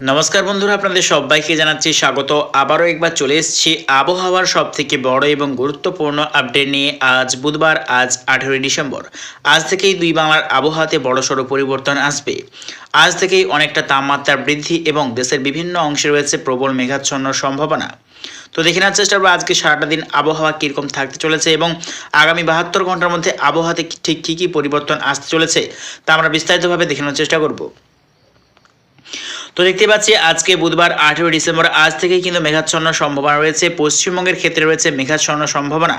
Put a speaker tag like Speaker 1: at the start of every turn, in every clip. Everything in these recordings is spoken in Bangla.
Speaker 1: নমস্কার বন্ধুরা, আপনাদের সবাইকে জানাচ্ছি স্বাগত। আবারও একবার চলে এসেছি আবহাওয়ার সব থেকে বড় এবং গুরুত্বপূর্ণ আপডেট নিয়ে আজ বুধবার, আজ আঠেরোই ডিসেম্বর। আজ থেকেই দুই বাংলার আবহাওয়াতে বড়সড় পরিবর্তন আসবে। আজ থেকেই অনেকটা তাপমাত্রা বৃদ্ধি এবং দেশের বিভিন্ন অংশে রয়েছে প্রবল মেঘাচ্ছন্ন সম্ভাবনা। তো দেখে নেওয়ার চেষ্টা করব আজকে সারাটা দিন আবহাওয়া কীরকম থাকতে চলেছে এবং আগামী বাহাত্তর ঘণ্টার মধ্যে আবহাওয়াতে ঠিক কী কী পরিবর্তন আসতে চলেছে তা আমরা বিস্তারিতভাবে দেখে নেওয়ার চেষ্টা করব। তো দেখতে পাচ্ছি আজকে বুধবার আঠেরোই ডিসেম্বর, আজ থেকেই কিন্তু মেঘাচ্ছন্ন সম্ভাবনা রয়েছে। পশ্চিমবঙ্গের ক্ষেত্রে রয়েছে মেঘাচ্ছন্ন সম্ভাবনা।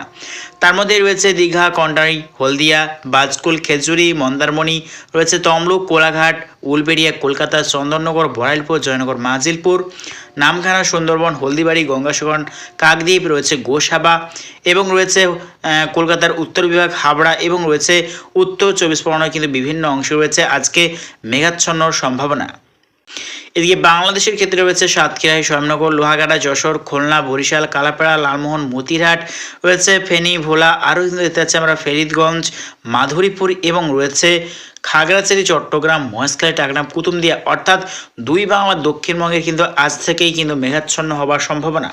Speaker 1: তার মধ্যে রয়েছে দীঘা কন্টাই হলদিয়া, বাজকুল, খেজুরি, মন্দারমণি, রয়েছে তমলুক, কোলাঘাট, উলবেড়িয়া, কলকাতা, চন্দননগর, বড়াইলপুর, জয়নগর, মাজিলপুর, নামখানা, সুন্দরবন, হলদিবাড়ি, গঙ্গাসাগর, কাকদ্বীপ, রয়েছে গোসাবা এবং রয়েছে কলকাতার উত্তর বিভাগ, হাবড়া এবং রয়েছে উত্তর চব্বিশ পরগনার কিন্তু বিভিন্ন অংশ রয়েছে আজকে মেঘাচ্ছন্ন সম্ভাবনা। এদিকে বাংলাদেশের ক্ষেত্রে রয়েছে সাতক্ষীরাই শ্যামনগর লোহাগাড়া, যশোর, খুলনা, বরিশাল, কালাপাড়া, লালমোহন, মতিরহাট, রয়েছে ফেনী, ভোলা, আরও কিন্তু দেখতে পাচ্ছি আমরা ফেরিদগঞ্জ, মাধুরীপুর এবং রয়েছে খাগড়াছড়ি, চট্টগ্রাম, মহেশখালী টাকরাম কুতুমদিয়া অর্থাৎ দুই বাংলার দক্ষিণবঙ্গে কিন্তু আজ থেকেই কিন্তু মেঘাচ্ছন্ন হওয়ার সম্ভাবনা।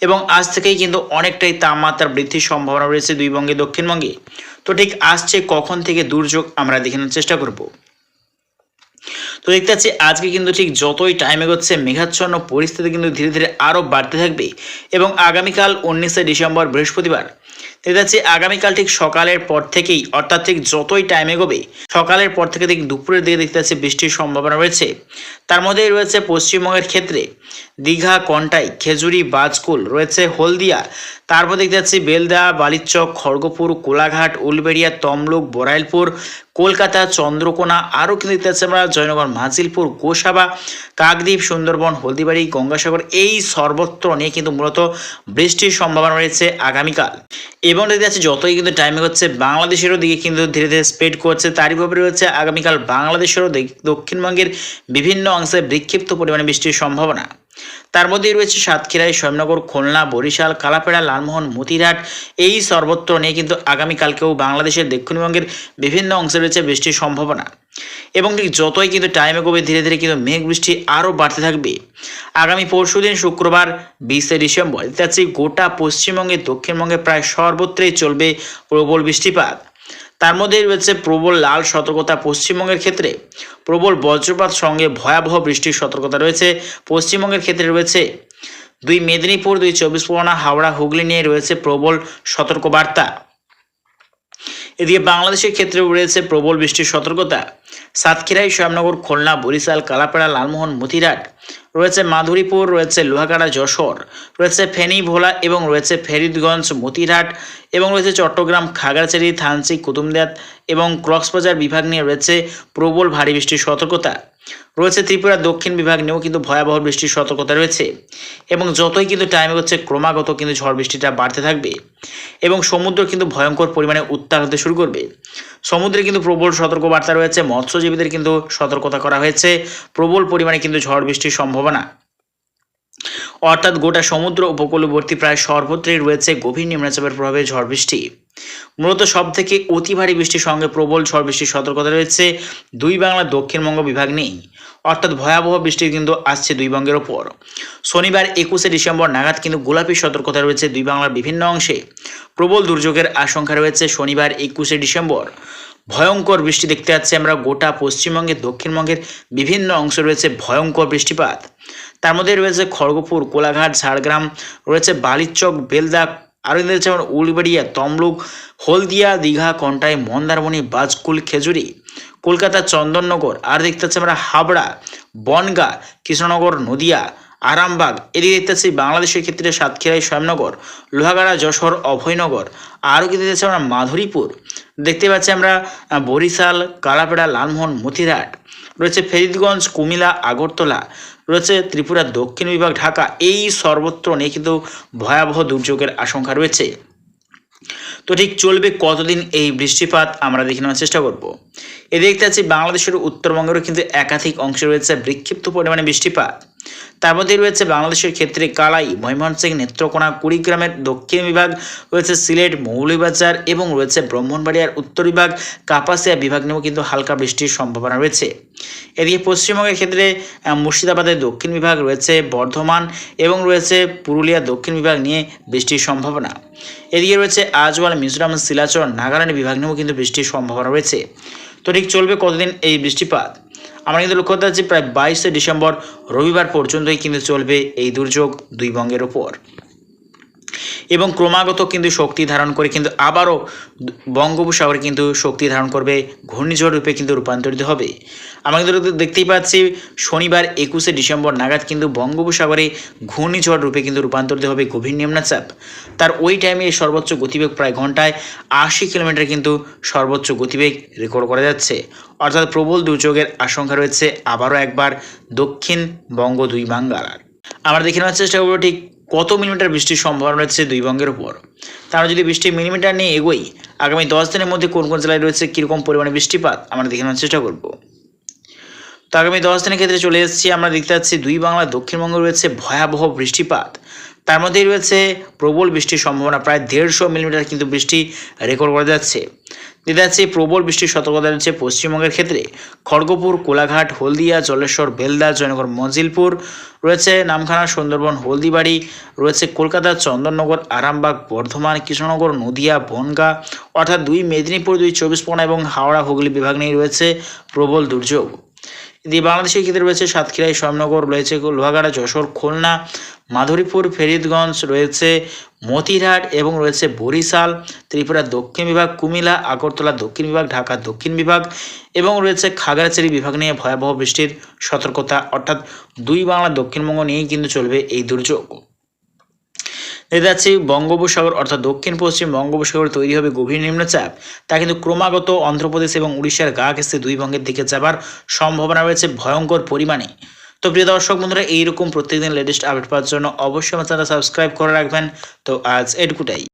Speaker 1: এবং আজ থেকেই কিন্তু অনেকটাই তাপমাত্রা বৃদ্ধির সম্ভাবনা রয়েছে দুই বঙ্গে দক্ষিণবঙ্গে। তো ঠিক আসছে কখন থেকে দুর্যোগ আমরা দেখে নেওয়ার চেষ্টা করব। তো দেখতে পাচ্ছি আজকে কিন্তু ঠিক যতই টাইম এগোচ্ছে, মেঘাচ্ছন্ন পরিস্থিতি কিন্তু ধীরে ধীরে আরও বাড়তে থাকবে এবং আগামীকাল উনিশে ডিসেম্বর বৃহস্পতিবার দেখতে পাচ্ছি আগামীকাল ঠিক সকালের পর থেকেই, অর্থাৎ ঠিক যতই টাইম এগোবে, সকালের পর থেকে ঠিক দুপুরের দিকে দেখতে পাচ্ছি বৃষ্টির সম্ভাবনা রয়েছে। তার মধ্যেই রয়েছে পশ্চিমবঙ্গের ক্ষেত্রে দীঘা, কন্টাই, খেজুরি, বাজকুল, রয়েছে হলদিয়া, তারপর দেখতে পাচ্ছি বেলদা, বালিচক, খড়গপুর, কোলাঘাট, উলবেড়িয়া, তমলুক, বরাইলপুর, কলকাতা, চন্দ্রকোনা, আরও কিন্তু দেখতে পাচ্ছি আমরা জয়নগর, মাজিলপুর, গোসাবা, কাকদ্বীপ, সুন্দরবন, হলদিবাড়ি, গঙ্গাসাগর, এই সর্বত্র নিয়ে কিন্তু মূলত বৃষ্টির সম্ভাবনা রয়েছে আগামীকাল। এবং দেখতে যাচ্ছে যতই, কিন্তু টাইমে হচ্ছে বাংলাদেশেরও দিকে কিন্তু ধীরে ধীরে স্প্রেড করছে। তারই ভাবে রয়েছে আগামীকাল বাংলাদেশেরও দক্ষিণবঙ্গের বিভিন্ন অংশে বিক্ষিপ্ত পরিমাণে বৃষ্টির সম্ভাবনা। তার মধ্যেই রয়েছে সাতক্ষীরাই শ্যামনগর খুলনা, বরিশাল, কালাপেড়া, লালমোহন, মতিরহাট। এই সর্বত্র নিয়ে কিন্তু আগামীকালকেও বাংলাদেশের দক্ষিণবঙ্গের বিভিন্ন অংশে রয়েছে বৃষ্টির সম্ভাবনা। এবং ঠিক যতই কিন্তু টাইম এগোবে ধীরে ধীরে কিন্তু মেঘ বৃষ্টি আরও বাড়তে থাকবে। আগামী পরশুদিন শুক্রবার বিশে ডিসেম্বর পাচ্ছি গোটা পশ্চিমবঙ্গে, দক্ষিণবঙ্গে প্রায় সর্বত্রই চলবে প্রবল বৃষ্টিপাত। তার মধ্যে রয়েছে প্রবল লাল সতর্কতা পশ্চিমবঙ্গের ক্ষেত্রে। প্রবল বজ্রপাত সঙ্গে ভয়াবহ বৃষ্টির সতর্কতা রয়েছে পশ্চিমবঙ্গের ক্ষেত্রে রয়েছে। দুই মেদিনীপুর, দুই চব্বিশ পরগনা, হাওড়া, হুগলি নিয়ে রয়েছে প্রবল সতর্কবার্তা। এদিকে বাংলাদেশের ক্ষেত্রেও রয়েছে প্রবল বৃষ্টির সতর্কতা। সাতক্ষীরাই শ্যামনগর, খুলনা, বরিশাল, কালাপাড়া, লালমোহন মতিরাট রয়েছে মাধুরীপুর, রয়েছে লোহাগাড়া, যশোর, রয়েছে ফেনী, ভোলা এবং রয়েছে ফেরিদগঞ্জ মতিরহাট এবং রয়েছে চট্টগ্রাম, খাগড়াছড়ি থানসি কুতুমদিয়াত এবং ক্রক্সবাজার বিভাগ নিয়ে রয়েছে প্রবল ভারী বৃষ্টির সতর্কতা। রয়েছে ত্রিপুরা দক্ষিণ বিভাগ নিয়েও কিন্তু ভয়াবহ বৃষ্টির সতর্কতা রয়েছে। এবং যতই কিন্তু টাইম হচ্ছে ক্রমাগত কিন্তু ঝড় বৃষ্টিটা বাড়তে থাকবে। এবং সমুদ্র কিন্তু ভয়ঙ্কর পরিমাণে উত্তাল হতে শুরু করবে। সমুদ্রে কিন্তু প্রবল সতর্কবার্তা রয়েছে, মৎস্যজীবীদের কিন্তু সতর্কতা করা হয়েছে। প্রবল পরিমাণে কিন্তু ঝড় বৃষ্টির সম্ভাবনা। অর্থাৎ গোটা সমুদ্র উপকূলবর্তী প্রায় সর্বত্রই রয়েছে গভীর নিম্নচাপের প্রভাবে ঝড় বৃষ্টি। মূলত সব থেকে অতি ভারী বৃষ্টির সঙ্গে প্রবল ঝড় বৃষ্টির সতর্কতা রয়েছে দুই বাংলা দক্ষিণবঙ্গ বিভাগ নেই অর্থাৎ ভয়াবহ বৃষ্টি কিন্তু আসছে দুই বঙ্গের ওপর। শনিবার একুশে ডিসেম্বর নাগাদ কিন্তু গোলাপি সতর্কতা রয়েছে দুই বাংলার বিভিন্ন অংশে। প্রবল দুর্যোগের আশঙ্কা রয়েছে শনিবার একুশে ডিসেম্বর। ভয়ঙ্কর বৃষ্টি দেখতে পাচ্ছি আমরা গোটা পশ্চিমবঙ্গের, দক্ষিণবঙ্গের বিভিন্ন অংশ রয়েছে ভয়ঙ্কর বৃষ্টিপাত। তার মধ্যে রয়েছে খড়গপুর, কোলাঘাট, ঝাড়গ্রাম, রয়েছে বালিচক, বেলদা আমার উলবেড়িয়া, তমলুক, হলদিয়া, দীঘা, কন্টাই, মন্দারমণি, বাজকুল, খেজুরি। কলকাতা, চন্দননগর, আর দেখতে পাচ্ছি আমরা হাবড়া, বনগা, কৃষ্ণনগর, নদিয়া, আরামবাগ। এদিকে দেখতে পাচ্ছি বাংলাদেশের ক্ষেত্রে সাতক্ষীরাই শ্যামনগর লোহাগাড়া, যশোর, অভয়নগর। আরও কিন্তু দেখতে আমরা মাধুরীপুর দেখতে পাচ্ছি আমরা বরিশাল, কালাপেড়া, লালমোহন মতিরহাট রয়েছে ফেরিদগঞ্জ কুমিলা আগরতলা। রয়েছে ত্রিপুরা, দক্ষিণ বিভাগ, ঢাকা। এই সর্বত্র নিয়ে কিন্তু ভয়াবহ দুর্যোগের আশঙ্কা রয়েছে। তো ঠিক চলবে কতদিন এই বৃষ্টিপাত আমরা দেখে নেওয়ার চেষ্টা করব। এ দেখতে পাচ্ছি বাংলাদেশের উত্তরবঙ্গেরও কিন্তু একাধিক অংশে রয়েছে বিক্ষিপ্ত পরিমাণে বৃষ্টিপাত। তার মধ্যে রয়েছে বাংলাদেশের ক্ষেত্রে কালাই ময়মনসিং নেত্রকোনা, কুড়িগ্রামের দক্ষিণ বিভাগ, রয়েছে সিলেট, মৌলভীবাজার এবং রয়েছে ব্রাহ্মণবাড়িয়ার উত্তর বিভাগ। কাপাসিয়া বিভাগ নিয়েও কিন্তু হালকা বৃষ্টির সম্ভাবনা রয়েছে। এদিকে পশ্চিমবঙ্গের ক্ষেত্রে মুর্শিদাবাদের দক্ষিণ বিভাগ রয়েছে বর্ধমান এবং রয়েছে পুরুলিয়া দক্ষিণ বিভাগ নিয়ে বৃষ্টির সম্ভাবনা। এদিকে রয়েছে আজওয়াল, মিজোরাম শিলাচর নাগাল্যান্ড বিভাগ নিয়েও কিন্তু বৃষ্টির সম্ভাবনা রয়েছে। তো ঠিক চলবে কতদিন এই বৃষ্টিপাত? আমরা কিন্তু লক্ষ্য করতে প্রায় বাইশে ডিসেম্বর রবিবার পর্যন্তই কিন্তু চলবে এই দুর্যোগ দুই বঙ্গের ওপর। এবং ক্রমাগত কিন্তু শক্তি ধারণ করে কিন্তু আবারও বঙ্গোপসাগরে কিন্তু শক্তি ধারণ করবে, ঘূর্ণিঝড় রূপে কিন্তু রূপান্তরিত হবে। আমরা কিন্তু দেখতেই পাচ্ছি শনিবার একুশে ডিসেম্বর নাগাদ কিন্তু বঙ্গোপসাগরে ঘূর্ণিঝড় রূপে কিন্তু রূপান্তরিত হবে গভীর নিম্নচাপ। তার ওই টাইমে সর্বোচ্চ গতিবেগ প্রায় ঘন্টায় আশি কিলোমিটার কিন্তু সর্বোচ্চ গতিবেগ রেকর্ড করা যাচ্ছে। অর্থাৎ প্রবল দুর্যোগের আশঙ্কা রয়েছে আবারও একবার দক্ষিণ বঙ্গ দুই বাংলার। আমরা দেখে নেওয়ার চেষ্টা করব ঠিক কত মিলিমিটার বৃষ্টির সম্ভাবনা রয়েছে দুই বঙ্গের উপর? তারা যদি বৃষ্টির মিলিমিটার নিয়ে এগোই আগামী দশ দিনের মধ্যে কোন কোন জেলায় রয়েছে, কীরকম পরিমাণে বৃষ্টিপাত, আমরা দেখে নেওয়ার চেষ্টা করব। তো আগামী দশ দিনের ক্ষেত্রে চলে এসেছি, আমরা দেখতে পাচ্ছি দুই বাংলা দক্ষিণবঙ্গে রয়েছে ভয়াবহ বৃষ্টিপাত। তার মধ্যেই রয়েছে প্রবল বৃষ্টির সম্ভাবনা, প্রায় দেড়শো মিলিমিটার কিন্তু বৃষ্টি রেকর্ড করা যাচ্ছে। দিতে যাচ্ছে প্রবল বৃষ্টির সতর্কতা রয়েছে পশ্চিমবঙ্গের ক্ষেত্রে। খড়গপুর, কোলাঘাট, হলদিয়া, জলেশ্বর, বেলদা, জয়নগর, মঞ্জিলপুর, রয়েছে নামখানা সুন্দরবন, হলদিবাড়ি, রয়েছে কলকাতা, চন্দননগর, আরামবাগ, বর্ধমান, কৃষ্ণনগর, নদিয়া, বনগা, অর্থাৎ দুই মেদিনীপুর, দুই চব্বিশ পনা এবং হাওড়া, হুগলি বিভাগ নিয়ে রয়েছে প্রবল দুর্যোগ। এদিকে বাংলাদেশের ক্ষেত্রে রয়েছে সাতক্ষীরায় শ্যামনগর রয়েছে লোহাগাড়া যশোর, খুলনা, মাধুরীপুর, ফেরিদগঞ্জ, রয়েছে মতিরহাট এবং রয়েছে বরিশাল, ত্রিপুরা দক্ষিণ বিভাগ কুমিলা আগরতলা দক্ষিণ বিভাগ, ঢাকা দক্ষিণ বিভাগ এবং রয়েছে খাগড়াছড়ি বিভাগ নিয়ে ভয়াবহ বৃষ্টির সতর্কতা। অর্থাৎ দুই বাংলা দক্ষিণবঙ্গ নিয়েই কিন্তু চলবে এই দুর্যোগ। দেখতে বঙ্গোপসাগর অর্থাৎ দক্ষিণ পশ্চিম বঙ্গোপসাগর তৈরি হবে গভীর নিম্নচাপ। তা কিন্তু ক্রমাগত অন্ধ্রপ্রদেশ এবং উড়িষ্যার গা ঘেঁষে দুই ভঙ্গের দিকে যাবার সম্ভাবনা রয়েছে ভয়ঙ্কর পরিমাণে। তো প্রিয় দর্শক বন্ধুরা, এইরকম প্রত্যেকদিন লেটেস্ট আপডেট পাওয়ার জন্য অবশ্যই আমার চ্যানেল সাবস্ক্রাইব করে রাখবেন। তো আজ এটুকুটাই।